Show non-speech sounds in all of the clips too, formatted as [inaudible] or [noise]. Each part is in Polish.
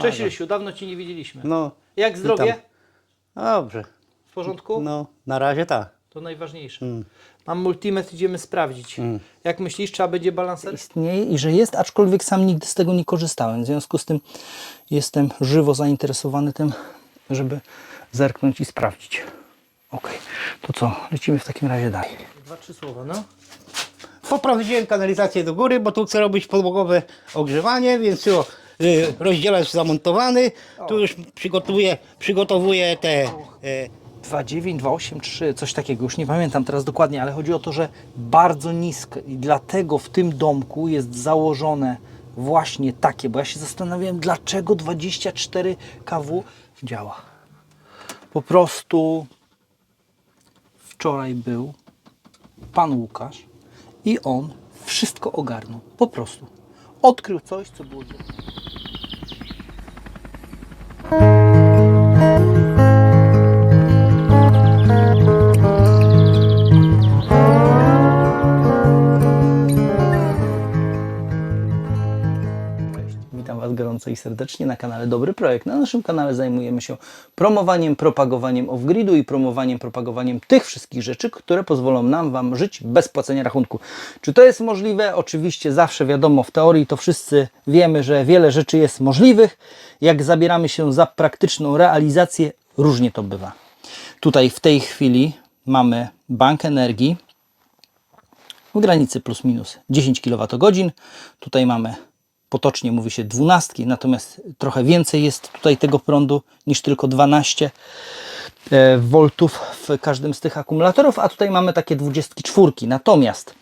pomaga. Cześć Rysiu, dawno Cię nie widzieliśmy. No, Jak zdrowie? witam. dobrze. W porządku? No, na razie tak. To najważniejsze. Mm. Mam multimet, idziemy sprawdzić. Jak myślisz, trzeba będzie balanser? Istnieje i że jest, aczkolwiek sam nigdy z tego nie korzystałem. W związku z tym jestem żywo zainteresowany tym, żeby zerknąć i sprawdzić. Ok, to co? Lecimy w takim razie dalej. Dwa, trzy słowa, no. Poprowadziłem kanalizację do góry, bo tu chcę robić podłogowe ogrzewanie, więc tu y, rozdzielacz zamontowany. Tu już przygotowuję, przygotowuję te... Y, 2,9, 2,8,3, coś takiego, już nie pamiętam teraz dokładnie, ale chodzi o to, że bardzo nisko i dlatego w tym domku jest założone właśnie takie, bo ja się zastanawiałem, dlaczego 24 kW działa. Po prostu wczoraj był pan Łukasz i on wszystko ogarnął, po prostu. Odkrył coś, co było gorąco i serdecznie na kanale Dobry Projekt. Na naszym kanale zajmujemy się promowaniem, propagowaniem off-gridu i promowaniem, propagowaniem tych wszystkich rzeczy, które pozwolą nam Wam żyć bez płacenia rachunku. Czy to jest możliwe? Oczywiście zawsze wiadomo, w teorii to wszyscy wiemy, że wiele rzeczy jest możliwych. Jak zabieramy się za praktyczną realizację, różnie to bywa. Tutaj w tej chwili mamy bank energii, w granicy plus minus 10 kWh. Tutaj mamy potocznie mówi się 12, natomiast trochę więcej jest tutaj tego prądu niż tylko 12 e, voltów w każdym z tych akumulatorów, a tutaj mamy takie 24. Natomiast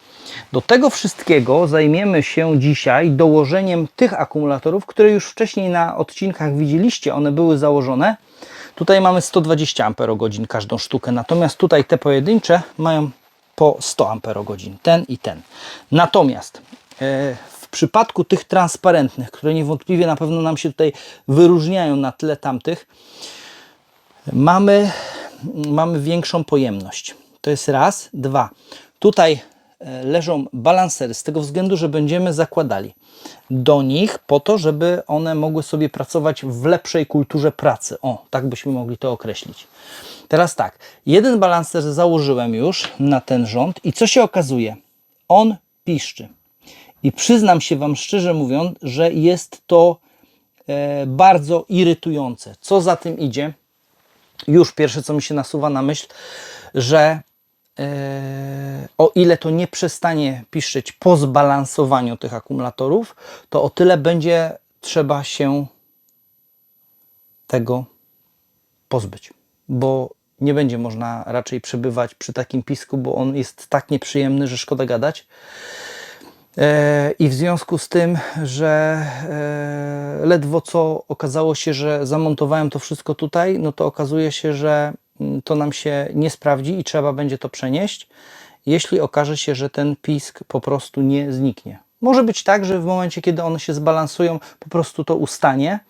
do tego wszystkiego zajmiemy się dzisiaj dołożeniem tych akumulatorów, które już wcześniej na odcinkach widzieliście, one były założone. Tutaj mamy 120 Ah każdą sztukę, natomiast tutaj te pojedyncze mają po 100 Ah, ten i ten. Natomiast e, w przypadku tych transparentnych, które niewątpliwie na pewno nam się tutaj wyróżniają na tle tamtych, mamy, mamy większą pojemność. To jest raz. Dwa. Tutaj e, leżą balansery z tego względu, że będziemy zakładali do nich po to, żeby one mogły sobie pracować w lepszej kulturze pracy. O, tak byśmy mogli to określić. Teraz tak, jeden balancer założyłem już na ten rząd i co się okazuje? On piszczy. I przyznam się Wam szczerze mówiąc, że jest to e, bardzo irytujące. Co za tym idzie? Już pierwsze, co mi się nasuwa na myśl, że e, o ile to nie przestanie piszczeć po zbalansowaniu tych akumulatorów, to o tyle będzie trzeba się tego pozbyć, bo nie będzie można raczej przebywać przy takim pisku, bo on jest tak nieprzyjemny, że szkoda gadać. E, I w związku z tym, że e, ledwo co okazało się, że zamontowałem to wszystko tutaj, no to okazuje się, że mm, to nam się nie sprawdzi i trzeba będzie to przenieść, jeśli okaże się, że ten pisk po prostu nie zniknie. Może być tak, że w momencie, kiedy one się zbalansują, po prostu to ustanie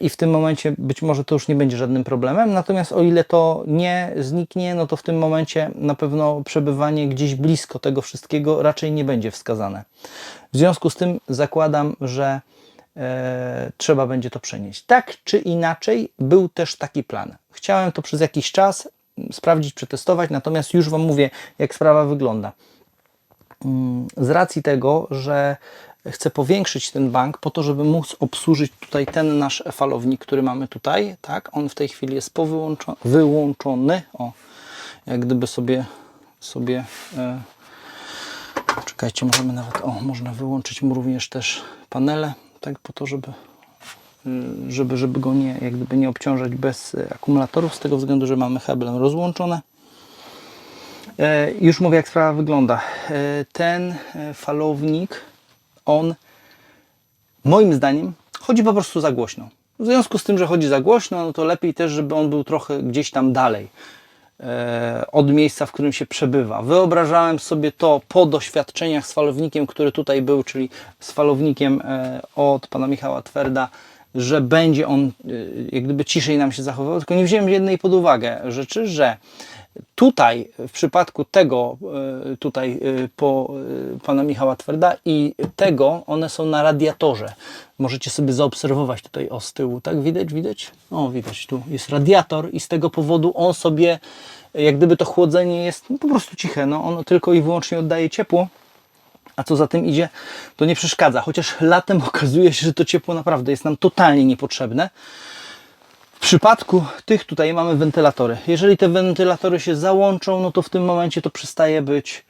i w tym momencie być może to już nie będzie żadnym problemem. Natomiast o ile to nie zniknie, no to w tym momencie na pewno przebywanie gdzieś blisko tego wszystkiego raczej nie będzie wskazane. W związku z tym zakładam, że e, trzeba będzie to przenieść. Tak czy inaczej, był też taki plan. Chciałem to przez jakiś czas mm, sprawdzić, przetestować, natomiast już Wam mówię, jak sprawa wygląda Mm, z racji tego, że chcę powiększyć ten bank po to, żeby móc obsłużyć tutaj ten nasz falownik, który mamy tutaj, tak, on w tej chwili jest powyłączony, wyłączony, o, jak gdyby sobie, sobie, e, czekajcie, możemy nawet, o, można wyłączyć mu również też panele, tak, po to, żeby y, żeby, żeby go nie, jak gdyby nie obciążać bez e, akumulatorów, z tego względu, że mamy heblem rozłączone. E, Już mówię, jak sprawa wygląda. E, Ten e, falownik, on moim zdaniem chodzi po prostu za głośno. W związku z tym, że chodzi za głośno, no to lepiej też, żeby on był trochę gdzieś tam dalej e, od miejsca, w którym się przebywa. Wyobrażałem sobie to po doświadczeniach z falownikiem, który tutaj był, czyli z falownikiem e, od pana Michała Twerda, że będzie on e, jak gdyby ciszej nam się zachowywał, tylko nie wziąłem jednej pod uwagę rzeczy, że Tutaj, w przypadku tego, e, tutaj e, po e, pana Michała Twerda i tego, one są na radiatorze. Możecie sobie zaobserwować tutaj o z tyłu, tak? Widać, widać? O, widać, tu jest radiator i z tego powodu on sobie, jak gdyby to chłodzenie jest no, po prostu ciche, no, ono tylko i wyłącznie oddaje ciepło. A co za tym idzie, to nie przeszkadza. Chociaż latem [laughs] okazuje się, że to ciepło naprawdę jest nam totalnie niepotrzebne. W przypadku tych tutaj mamy wentylatory. Jeżeli te wentylatory się załączą, no to w tym momencie to przestaje być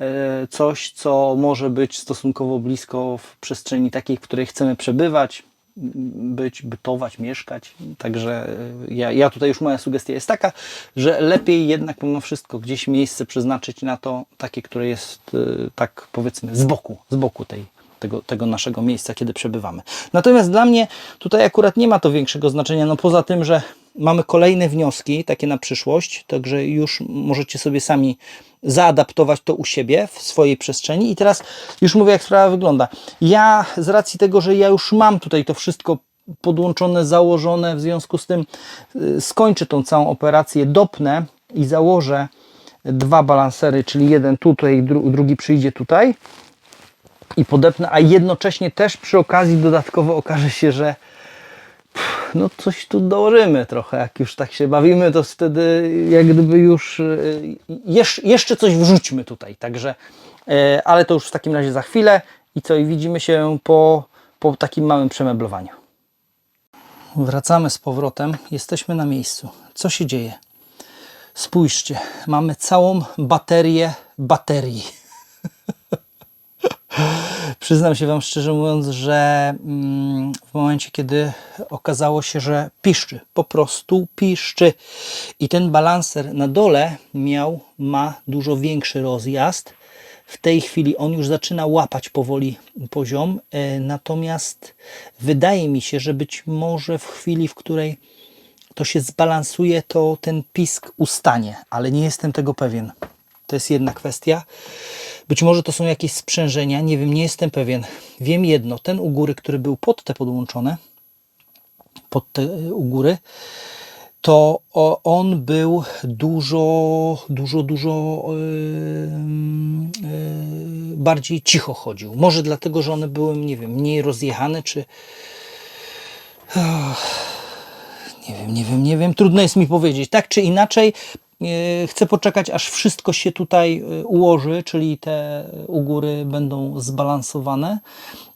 e, coś, co może być stosunkowo blisko w przestrzeni takiej, w której chcemy przebywać, być, bytować, mieszkać. Także e, ja, ja tutaj już moja sugestia jest taka, że lepiej jednak mimo wszystko gdzieś miejsce przeznaczyć na to takie, które jest e, tak powiedzmy z boku, z boku tej, tego, tego naszego miejsca, kiedy przebywamy. Natomiast dla mnie tutaj akurat nie ma to większego znaczenia, no poza tym, że mamy kolejne wnioski, takie na przyszłość, także już możecie sobie sami zaadaptować to u siebie w swojej przestrzeni. I teraz już mówię, jak sprawa wygląda. Ja z racji tego, że ja już mam tutaj to wszystko podłączone, założone, w związku z tym y, skończę tą całą operację, dopnę i założę dwa balansery, czyli jeden tutaj, dru drugi przyjdzie tutaj i podepnę, a jednocześnie też przy okazji dodatkowo okaże się, że no coś tu dołożymy trochę, jak już tak się bawimy, to wtedy jak gdyby już y, jesz, jeszcze coś wrzućmy tutaj, także, y, ale to już w takim razie za chwilę i co, i widzimy się po, po takim małym przemeblowaniu. Wracamy z powrotem, jesteśmy na miejscu. Co się dzieje? Spójrzcie, mamy całą baterię baterii. Przyznam się Wam szczerze mówiąc, że mm, w momencie, kiedy okazało się, że piszczy, po prostu piszczy. I ten balanser na dole miał, ma dużo większy rozjazd. W tej chwili on już zaczyna łapać powoli poziom, e, natomiast wydaje mi się, że być może w chwili, w której to się zbalansuje, to ten pisk ustanie, ale nie jestem tego pewien. To jest jedna kwestia. Być może to są jakieś sprzężenia, nie wiem, nie jestem pewien. Wiem jedno, ten u góry, który był pod te podłączone, pod te y, u góry, to on był dużo, dużo, dużo yy, yy, bardziej cicho chodził. Może dlatego, że one były, nie wiem, mniej rozjechane, czy nie wiem, nie wiem, nie wiem. Trudno jest mi powiedzieć. Tak czy inaczej, chcę poczekać, aż wszystko się tutaj e, ułoży, czyli te u góry będą zbalansowane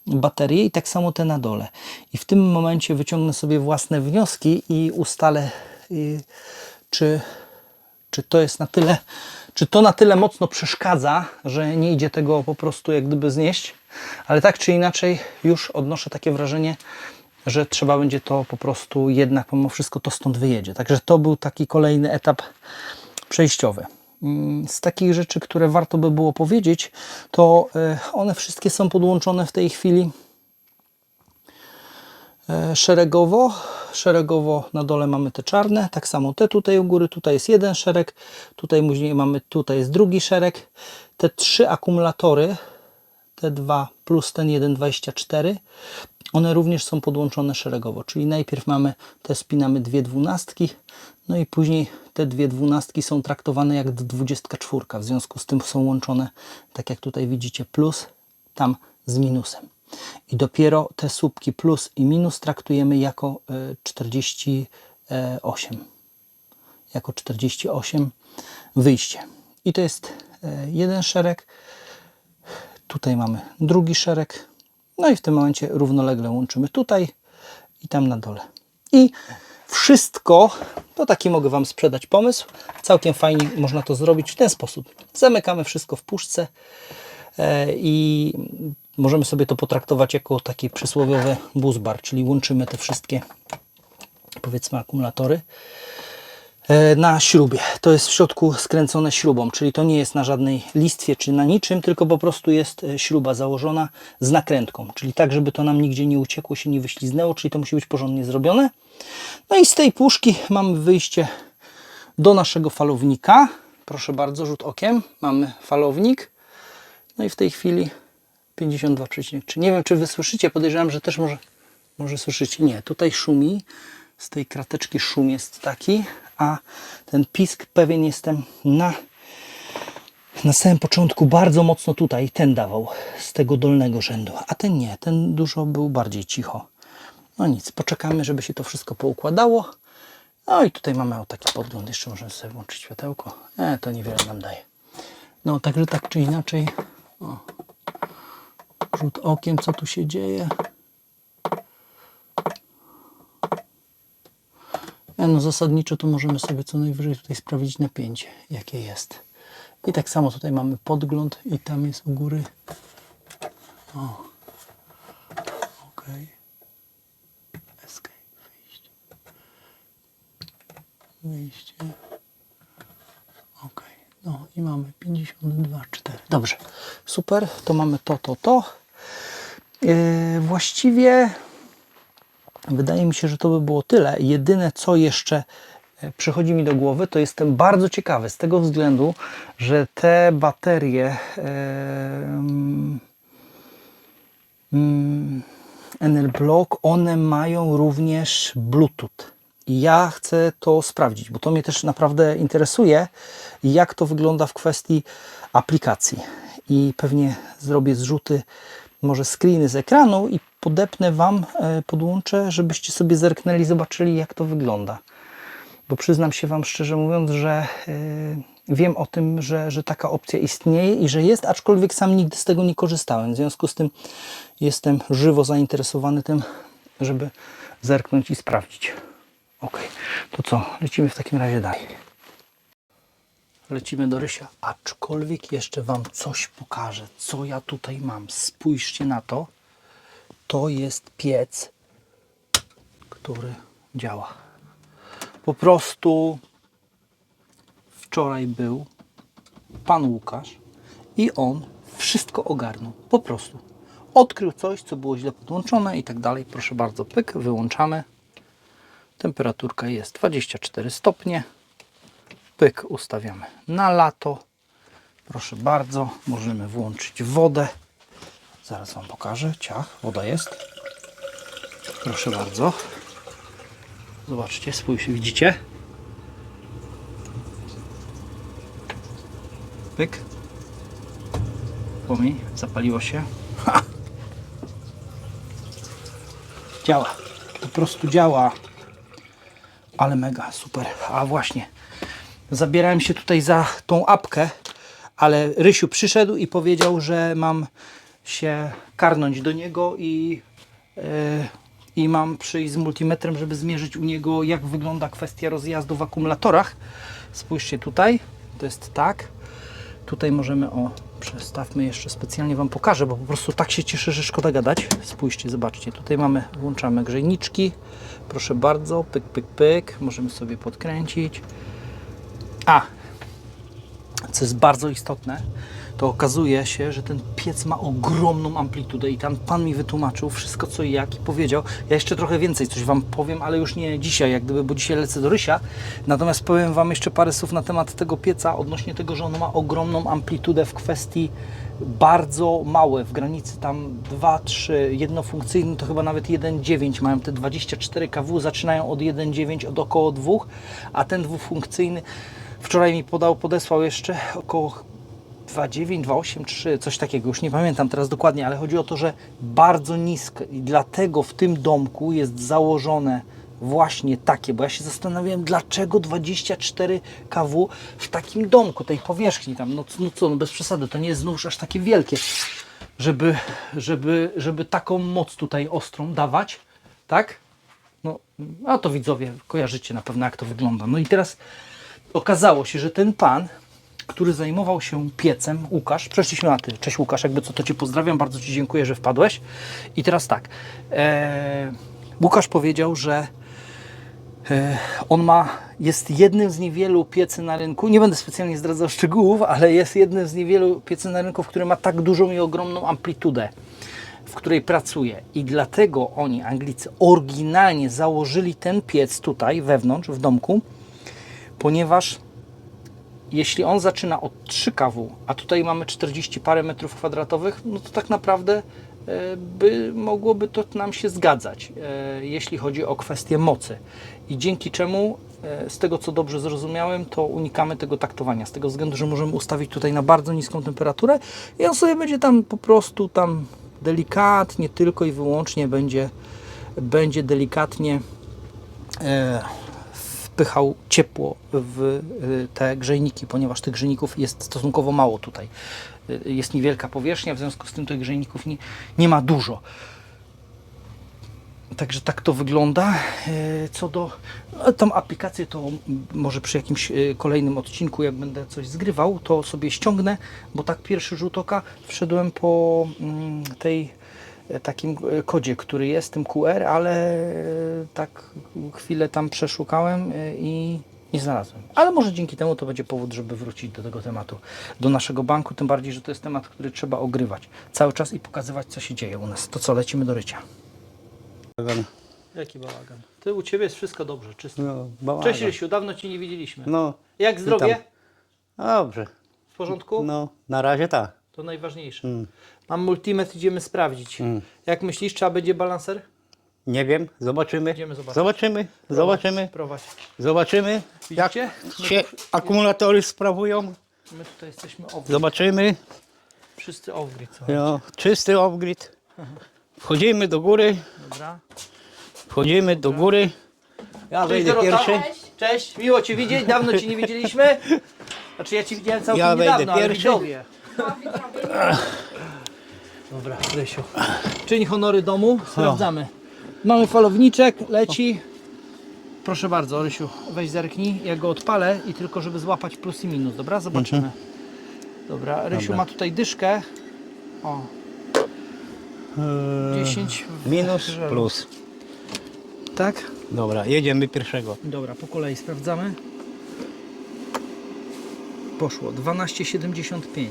baterie i tak samo te na dole. I w tym momencie wyciągnę sobie własne wnioski i ustalę, y, czy, czy to jest na tyle, czy to na tyle mocno przeszkadza, że nie idzie tego po prostu jak gdyby znieść. Ale tak czy inaczej, już odnoszę takie wrażenie, że trzeba będzie to po prostu jednak pomimo wszystko to stąd wyjedzie. Także to był taki kolejny etap przejściowy. Mm, Z takich rzeczy, które warto by było powiedzieć, to e, one wszystkie są podłączone w tej chwili e, szeregowo. Szeregowo na dole mamy te czarne, tak samo te tutaj u góry, tutaj jest jeden szereg, tutaj później mamy, tutaj jest drugi szereg. Te trzy akumulatory, te dwa plus ten 1,24, one również są podłączone szeregowo, czyli najpierw mamy te spinamy dwie dwunastki, no i później te dwie dwunastki są traktowane jak 24, w związku z tym są łączone, tak jak tutaj widzicie, plus tam z minusem. I dopiero te słupki plus i minus traktujemy jako e, 48. Jako 48 wyjście. I to jest e, jeden szereg. Tutaj mamy drugi szereg. No i w tym momencie równolegle łączymy tutaj i tam na dole. I wszystko, to taki mogę Wam sprzedać pomysł. Całkiem fajnie można to zrobić w ten sposób. Zamykamy wszystko w puszce e, i możemy sobie to potraktować jako taki przysłowiowy buzbar, czyli łączymy te wszystkie powiedzmy akumulatory na śrubie. To jest w środku skręcone śrubą, czyli to nie jest na żadnej listwie czy na niczym, tylko po prostu jest e, śruba założona z nakrętką, czyli tak, żeby to nam nigdzie nie uciekło, się nie wyśliznęło, czyli to musi być porządnie zrobione. No i z tej puszki mamy wyjście do naszego falownika. Proszę bardzo, rzut okiem. Mamy falownik. No i w tej chwili 52,3. Nie wiem, czy wy słyszycie, podejrzewam, że też może, może słyszycie. Nie, tutaj szumi. Z tej krateczki szum jest taki, a ten pisk pewien jestem na na samym początku bardzo mocno tutaj ten dawał z tego dolnego rzędu, a ten nie, ten dużo był bardziej cicho. No nic, poczekamy, żeby się to wszystko poukładało. No i tutaj mamy o taki podgląd, jeszcze możemy sobie włączyć światełko. E, to niewiele nam daje. No, także tak czy inaczej, o, rzut okiem, co tu się dzieje. No zasadniczo to możemy sobie co najwyżej tutaj sprawdzić napięcie, jakie jest. I tak samo tutaj mamy podgląd i tam jest u góry. O. Ok. Escape. Wyjście. Wyjście. Ok. No i mamy 52, 4. Dobrze. Super. To mamy to, to, to. Yy, właściwie Wydaje mi się, że to by było tyle. Jedyne, co jeszcze e, przychodzi mi do głowy, to jestem bardzo ciekawy z tego względu, że te baterie em, mm, Enel Block, one mają również Bluetooth. I ja chcę to sprawdzić, bo to mnie też naprawdę interesuje, jak to wygląda w kwestii aplikacji. I pewnie zrobię zrzuty, może screeny z ekranu i podepnę Wam, e, podłączę, żebyście sobie zerknęli, zobaczyli, jak to wygląda. Bo przyznam się Wam szczerze mówiąc, że e, wiem o tym, że, że taka opcja istnieje i że jest, aczkolwiek sam nigdy z tego nie korzystałem. W związku z tym jestem żywo zainteresowany tym, żeby zerknąć i sprawdzić. Ok, to co? Lecimy w takim razie dalej. Lecimy do Rysia, aczkolwiek jeszcze Wam coś pokażę, co ja tutaj mam. Spójrzcie na to. To jest piec, który działa. Po prostu wczoraj był pan Łukasz i on wszystko ogarnął. Po prostu. Odkrył coś, co było źle podłączone i tak dalej. Proszę bardzo, pyk, wyłączamy. Temperaturka jest 24 stopnie. Pyk, ustawiamy na lato. Proszę bardzo, możemy włączyć wodę. Zaraz Wam pokażę. Ciach, woda jest. Proszę bardzo. Zobaczcie, spójrzcie, widzicie? Pyk. Płomień, zapaliło się. Ha! Działa. Po prostu działa. Ale mega, super. A właśnie, zabierałem się tutaj za tą apkę, ale Rysiu przyszedł i powiedział, że mam się karnąć do niego i, e, i mam przyjść z multimetrem, żeby zmierzyć u niego, jak wygląda kwestia rozjazdu w akumulatorach. Spójrzcie tutaj, to jest tak. Tutaj możemy, o, przestawmy jeszcze, specjalnie Wam pokażę, bo po prostu tak się cieszę, że szkoda gadać. Spójrzcie, zobaczcie, tutaj mamy, włączamy grzejniczki. Proszę bardzo, pyk, pyk, pyk. Możemy sobie podkręcić. A, co jest bardzo istotne, to okazuje się, że ten piec ma ogromną amplitudę i tam Pan mi wytłumaczył wszystko co i jak i powiedział. Ja jeszcze trochę więcej coś Wam powiem, ale już nie dzisiaj, jak gdyby, bo dzisiaj lecę do Rysia. Natomiast powiem Wam jeszcze parę słów na temat tego pieca, odnośnie tego, że on ma ogromną amplitudę w kwestii bardzo małe, w granicy tam 2, 3, jednofunkcyjny to chyba nawet 1,9 mają te 24 kW, zaczynają od 1,9 od około 2, a ten dwufunkcyjny wczoraj mi podał, podesłał jeszcze około 2,9, 2,8, coś takiego, już nie pamiętam teraz dokładnie, ale chodzi o to, że bardzo nisko i dlatego w tym domku jest założone właśnie takie, bo ja się zastanawiałem, dlaczego 24 kW w takim domku, tej powierzchni tam, no, no co, no bez przesady, to nie jest znów aż takie wielkie, żeby, żeby, żeby taką moc tutaj ostrą dawać, tak? No, a to widzowie kojarzycie na pewno, jak to wygląda. No i teraz okazało się, że ten pan, który zajmował się piecem, Łukasz, przeszliśmy na ty. Cześć Łukasz, jakby co to Cię pozdrawiam, bardzo Ci dziękuję, że wpadłeś. I teraz tak, e, Łukasz powiedział, że e, on ma, jest jednym z niewielu piecy na rynku, nie będę specjalnie zdradzał szczegółów, ale jest jednym z niewielu piecy na rynku, który ma tak dużą i ogromną amplitudę w której pracuje. I dlatego oni, Anglicy, oryginalnie założyli ten piec tutaj, wewnątrz, w domku, ponieważ jeśli on zaczyna od 3 kW, a tutaj mamy 40 parę metrów kwadratowych, no to tak naprawdę e, by mogłoby to nam się zgadzać, e, jeśli chodzi o kwestię mocy. I dzięki czemu, e, z tego co dobrze zrozumiałem, to unikamy tego taktowania, z tego względu, że możemy ustawić tutaj na bardzo niską temperaturę i on sobie będzie tam po prostu tam delikatnie, tylko i wyłącznie będzie, będzie delikatnie wpychał ciepło w e, te grzejniki, ponieważ tych grzejników jest stosunkowo mało tutaj. E, Jest niewielka powierzchnia, w związku z tym tych grzejników nie, nie ma dużo. Także tak to wygląda. E, Co do no, tą aplikację, to może przy jakimś kolejnym odcinku, jak będę coś zgrywał, to sobie ściągnę, bo tak pierwszy rzut oka wszedłem po mm, tej takim e, kodzie, który jest, tym QR, ale e, tak chwilę tam przeszukałem e, i nie znalazłem. Ale może dzięki temu to będzie powód, żeby wrócić do tego tematu, do naszego banku, tym bardziej, że to jest temat, który trzeba ogrywać cały czas i pokazywać, co się dzieje u nas. To co, lecimy do rycia. Jaki bałagan? Ty, u Ciebie jest wszystko dobrze, czysto. No, bałagan. Cześć Rysiu, dawno Cię nie widzieliśmy. No, Jak zdrowie? dobrze. W porządku? No, na razie tak. To najważniejsze. Mm. Mam multimet, idziemy sprawdzić. Mm. Jak myślisz, trzeba będzie balanser? Nie wiem, zobaczymy. Idziemy zobaczyć. Zobaczymy, zobaczymy, Prowadź. zobaczymy. Jak Widzicie? się akumulatory sprawują. My tutaj jesteśmy off Zobaczymy. Wszyscy off-grid. są. No, czysty off-grid. Wchodzimy do góry, Dobra. wchodzimy do góry. Ja Cześć wejdę Dorota. pierwszy. Cześć, miło Cię widzieć. Dawno Cię nie widzieliśmy. Znaczy ja Cię widziałem całkiem Ja wejdę niedawno, ale pierwszy. widzowie. Dobra, Rysiu. Czyń honory domu, sprawdzamy. Mamy falowniczek, leci. Proszę bardzo, Rysiu, weź zerknij, ja go odpalę i tylko żeby złapać plus i minus, dobra? Zobaczymy. Dobra, Rysiu Dobra. ma tutaj dyszkę. O. 10 w Minus, plus. Tak? Dobra, jedziemy pierwszego. Dobra, po kolei sprawdzamy. Poszło 12,75.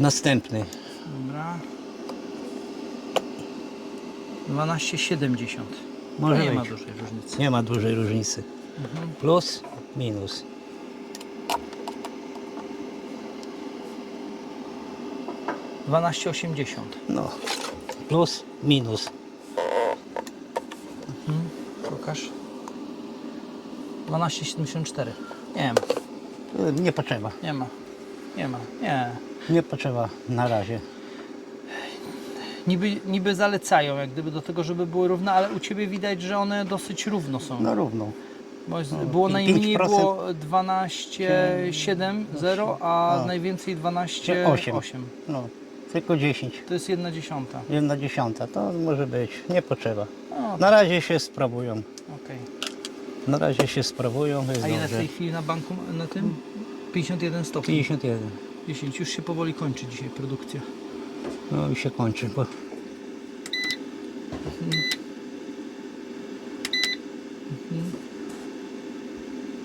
Następny. Dobra. 12,70. Może nie ma być. dużej różnicy. Nie ma dużej różnicy. Plus, minus. Dwanaście osiemdziesiąt. No. Plus, minus. Pokaż. 12,74. Nie ma, Nie potrzeba. nie ma. Nie ma, nie. Nie potrzeba na razie. Niby, niby zalecają, jak gdyby do tego, żeby były równe, ale u Ciebie widać, że one dosyć równo są. No równo. Bo jest, było i najmniej 5%. było 12,7,0 a A. najwięcej 8. 12,8. No. Tylko 10. To jest jedna dziesiąta. Jedna dziesiąta. To może być. Nie potrzeba. No, Na razie się sprawują. okej. Na razie się sprawują. Jest A ile w dobrze. tej chwili na banku na tym? 51 stopni. 51. 10. Już się powoli kończy dzisiaj produkcja. No i się kończy. Bo...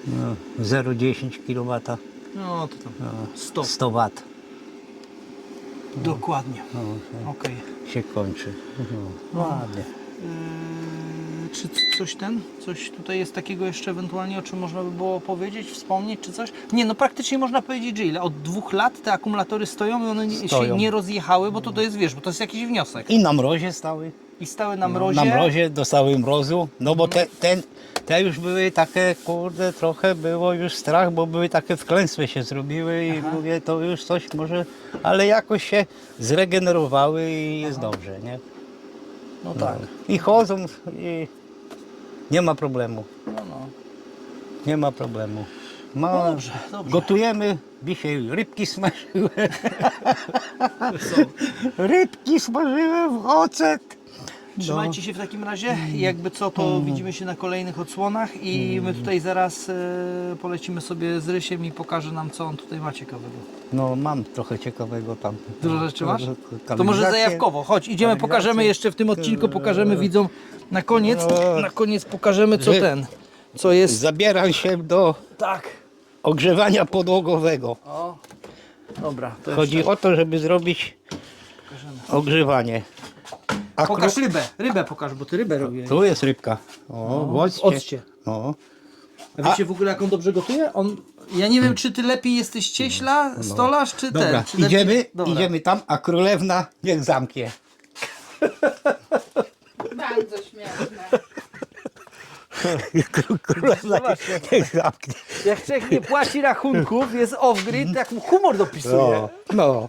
No, 0,10 kW. No to tam. No, 100. 100 W. Dokładnie. No, Okej. się kończy. No, ładnie. Yy, czy coś ten? Coś tutaj jest takiego jeszcze ewentualnie, o czym można by było powiedzieć, wspomnieć, czy coś? Nie, no praktycznie można powiedzieć, że ile? Od dwóch lat te akumulatory stoją i one nie, się Stoją. nie rozjechały, bo to, to jest, wiesz, bo to jest jakiś wniosek. I na mrozie stały. I stały na No, mrozie. Na mrozie dostały mrozu. No bo te, ten, te już były takie, kurde, trochę było już strach, bo były takie wklęsłe się zrobiły i mówię, to już coś może, ale jakoś się zregenerowały i jest dobrze, nie? No No. tak. I chodzą i nie ma problemu. No, no. Nie ma problemu. Ma, No dobrze, dobrze. Gotujemy. Dzisiaj rybki smażyłem. [laughs] rybki smażyłem w ocet. Trzymajcie się w takim razie. Jakby co, to Mm. widzimy się na kolejnych odsłonach i my tutaj zaraz e, polecimy sobie z Rysiem i pokaże nam, co on tutaj ma ciekawego. No mam trochę ciekawego tam. Dużo rzeczy masz? To może zajawkowo. Chodź, idziemy, pokażemy jeszcze w tym odcinku, pokażemy widzom na koniec. O. Na koniec pokażemy, co ten, co jest. Zabieram się do Tak. ogrzewania podłogowego. O. Dobra, to Chodzi jeszcze o to, żeby zrobić ogrzewanie. A Pokaż kru- rybę, rybę pokaż, bo ty rybę robiłeś. Tu jest rybka. O, occie. Occie. No. A wiecie w ogóle jak on dobrze gotuje? On, ja nie wiem, czy ty lepiej jesteś cieśla, stolarz, czy Dobra, ten. Czy lepiej- idziemy, Dobra. idziemy tam, a królewna niech zamknie. Bardzo śmieszne. [laughs] Królewna Zobaczcie. niech zamknie. Jak człowiek nie płaci rachunków, jest off-grid, tak mu humor dopisuje. No, no.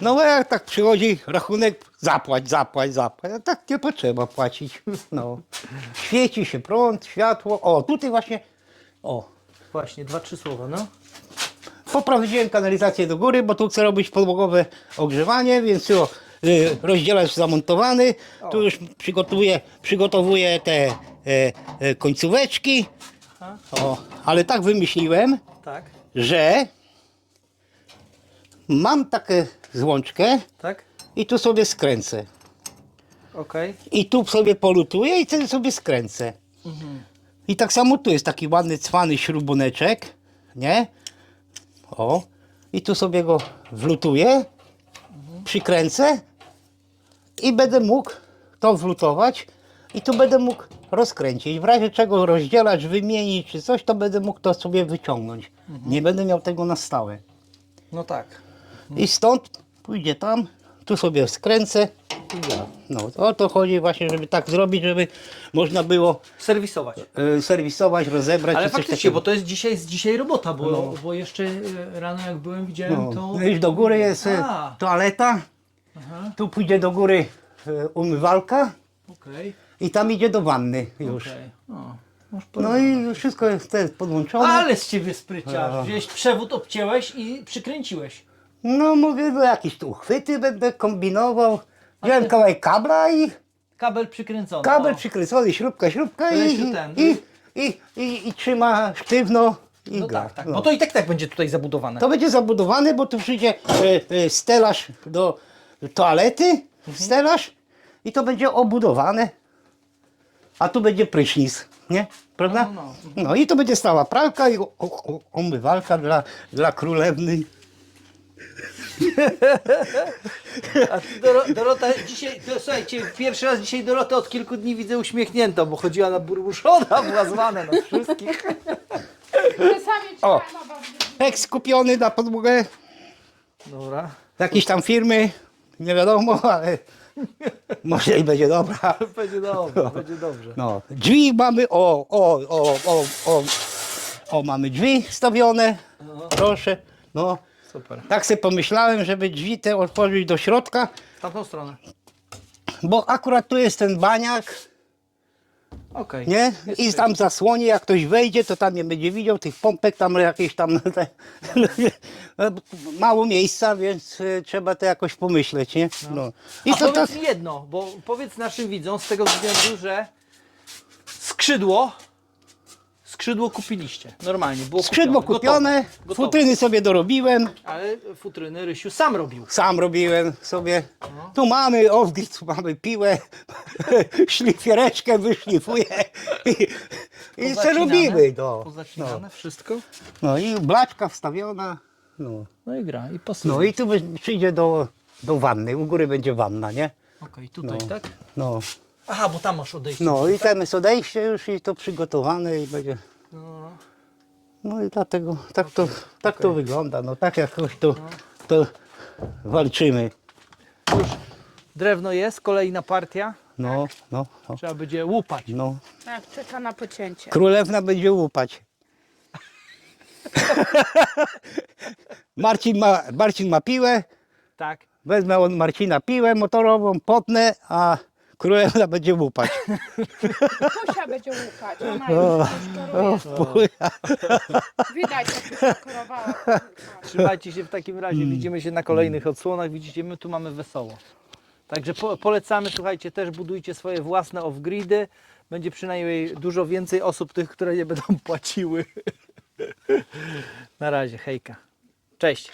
No bo jak tak przychodzi rachunek, zapłać, zapłać, zapłać. A tak nie potrzeba płacić. [laughs] No. Świeci się prąd, światło. O, tutaj właśnie, o, Właśnie, dwa, trzy słowa, no. poprowadziłem kanalizację do góry, bo tu chcę robić podłogowe ogrzewanie, więc tu y, rozdzielacz zamontowany. Tu już przygotowuję, przygotowuję te e, e, końcóweczki. O, ale tak wymyśliłem, Tak, że mam taką złączkę tak, i tu sobie skręcę. okej. I tu sobie polutuję i wtedy sobie skręcę. I tak samo tu jest taki ładny, cwany śrubuneczek, nie? O. I tu sobie go wlutuję, przykręcę i będę mógł to wlutować i tu będę mógł rozkręcić. W razie czego rozdzielać, wymienić czy coś, to będę mógł to sobie wyciągnąć. Nie będę miał tego na stałe. No tak. I stąd pójdzie tam, tu sobie skręcę i ja. No o to chodzi właśnie, żeby tak zrobić, żeby można było Serwisować. e, serwisować, rozebrać Ale czy coś faktycznie, takiego. bo to jest dzisiaj, jest dzisiaj robota, bo, bo jeszcze e, rano jak byłem widziałem no. to... No i do góry jest e, A. toaleta, tu pójdzie do góry e, umywalka Okej, i tam idzie do wanny już. okej. O, masz No i wszystko jest te podłączone. Ale z ciebie spryciarz. Wziąłeś przewód, obcięłeś i przykręciłeś. No mówię, no jakieś tu uchwyty będę kombinował. Wziąłem kawałek kabla i Kabel przykręcony. kabel o. przykręcony, śrubka, śrubka i, Lesiu i, ten. i, i, i, i trzyma sztywno i No gra. tak, tak. No. Bo to i tak tak będzie tutaj zabudowane. To będzie zabudowane, bo tu przyjdzie e, e, stelaż do toalety, Mhm. stelaż i to będzie obudowane. A tu będzie prysznic, nie? Prawda? No, No, i to będzie stała pralka i o, o, o, umywalka dla, dla królewny. A ty, Doro, Dorota dzisiaj, to, słuchajcie, pierwszy raz dzisiaj Dorotę od kilku dni widzę uśmiechniętą, bo chodziła na burbuszona, była zwana na wszystkich. Czasami O. trzeba Tekst kupiony na podłogę Dobra. jakiejś tam firmy, nie wiadomo, ale może i będzie dobra. Będzie dobrze, będzie dobrze. No, drzwi mamy, o, o, o, o, o, o, mamy drzwi stawione, proszę, no. Super. Tak sobie pomyślałem, żeby drzwi te otworzyć do środka, W tamtą stronę. bo akurat tu jest ten baniak, Okej. nie? I tam zasłonie, jak ktoś wejdzie, to tam nie będzie widział tych pompek, tam jakieś tam [laughs] te, mało miejsca, więc y, trzeba to jakoś pomyśleć, nie? No. I A to, to, powiedz mi jedno, bo powiedz naszym widzom z tego względu, że skrzydło, skrzydło kupiliście. Normalnie, było skrzydło kupione, kupione, gotowe, gotowe. futryny sobie dorobiłem, Ale futryny Rysiu sam robił. Sam robiłem sobie. No. Tu mamy off-grid, tu mamy piłę, [laughs] szlifiereczkę wyszlifuję i, i co Pozacinane? robimy. No. Pozacinane wszystko. no i blaczka wstawiona. No, No i gra, i pasuje. no i tu wy- przyjdzie do, do wanny, u góry będzie wanna, nie? Okej, tutaj, No. tak? No, Aha, bo tam masz odejście. no i tam jest odejście już i to przygotowane i będzie. No. No i dlatego tak to, tak to wygląda, no tak jakoś to, to walczymy. Już drewno jest, kolejna partia. No, no, no, Trzeba będzie łupać. no. Tak, czeka na pocięcie. Królewna będzie łupać. [laughs] Marcin ma, Marcin ma piłę, Tak. wezmę od Marcina piłę motorową, potnę, a królewna będzie łupać. Pusia będzie łupać, ona już szkoruje. Widać, jak już szkorowała. Trzymajcie się w takim razie. Widzimy się na kolejnych odsłonach. Widzicie, my tu mamy wesoło. Także po, polecamy, słuchajcie, też budujcie swoje własne off-gridy. Będzie przynajmniej dużo więcej osób tych, które nie będą płaciły. Na razie, hejka. Cześć.